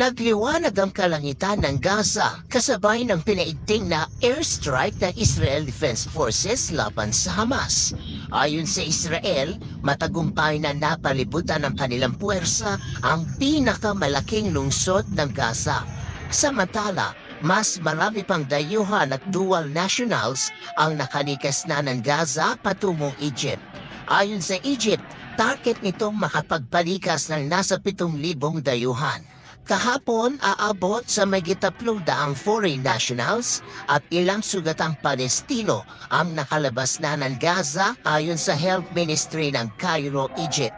Nagliwanag ang kalangitan ng Gaza kasabay ng pinaigting na airstrike ng Israel Defense Forces laban sa Hamas. Ayon sa Israel, matagumpay na napalibutan ng kanilang puwersa ang pinakamalaking lungsod ng Gaza. Samantala, mas marami pang dayuhan at dual nationals ang nakanikas na ng Gaza patungong Egypt. Ayon sa Egypt, target nitong makapagpalikas ng nasa 7,000 dayuhan. Kahapon, aabot sa may gitaplo daang foreign nationals at ilang sugatang Palestino ang nakalabas na ng Gaza ayon sa Health Ministry ng Cairo, Egypt.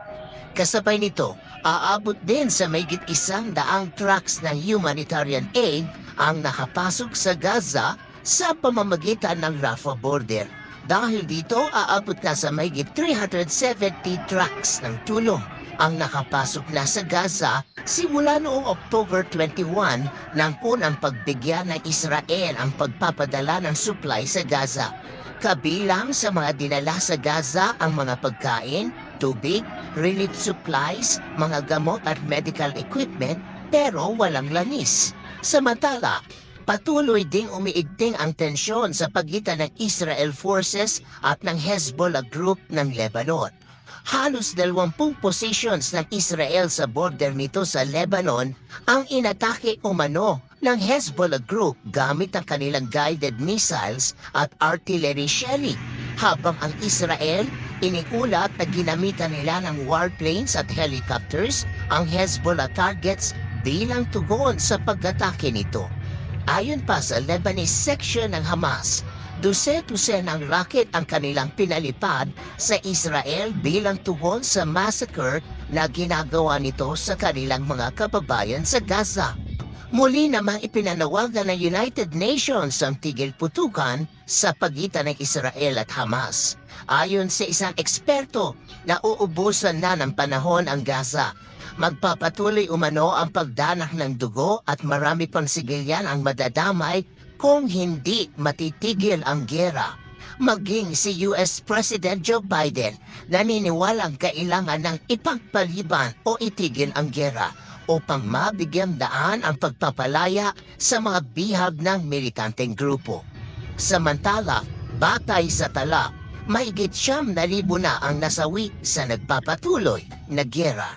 Kasabay nito, aabot din sa may isang daang trucks ng humanitarian aid ang nakapasok sa Gaza sa pamamagitan ng Rafah border. Dahil dito, aabot na sa may 370 trucks ng tulong ang nakapasok na sa Gaza simula noong October 21 nang unang pagbigyan ng Israel ang pagpapadala ng supply sa Gaza. Kabilang sa mga dinala sa Gaza ang mga pagkain, tubig, relief supplies, mga gamot at medical equipment pero walang lanis. Samantala, patuloy ding umiigting ang tensyon sa pagitan ng Israel Forces at ng Hezbollah Group ng Lebanon. Halos 20 positions ng Israel sa border nito sa Lebanon ang inatake umano ng Hezbollah Group gamit ang kanilang guided missiles at artillery shelling. Habang ang Israel, iniulat na ginamitan nila ng warplanes at helicopters ang Hezbollah targets bilang tugon sa pag-atake nito. Ayon pa sa Lebanese section ng Hamas, duse-duse ng rocket ang kanilang pinalipad sa Israel bilang tugon sa massacre na ginagawa nito sa kanilang mga kababayan sa Gaza. Muli namang ipinanawagan ng United Nations ang tigil putukan sa pagitan ng Israel at Hamas. Ayon sa isang eksperto, nauubusan na ng panahon ang Gaza. Magpapatuloy umano ang pagdanak ng dugo at marami pang sigilyan ang madadamay kung hindi matitigil ang gera. Maging si US President Joe Biden naniniwalang kailangan ng ipagpaliban o itigil ang gera upang mabigyan daan ang pagpapalaya sa mga bihag ng militanteng grupo. Samantala, batay sa tala, mahigit siyam na libo na ang nasawi sa nagpapatuloy na gera.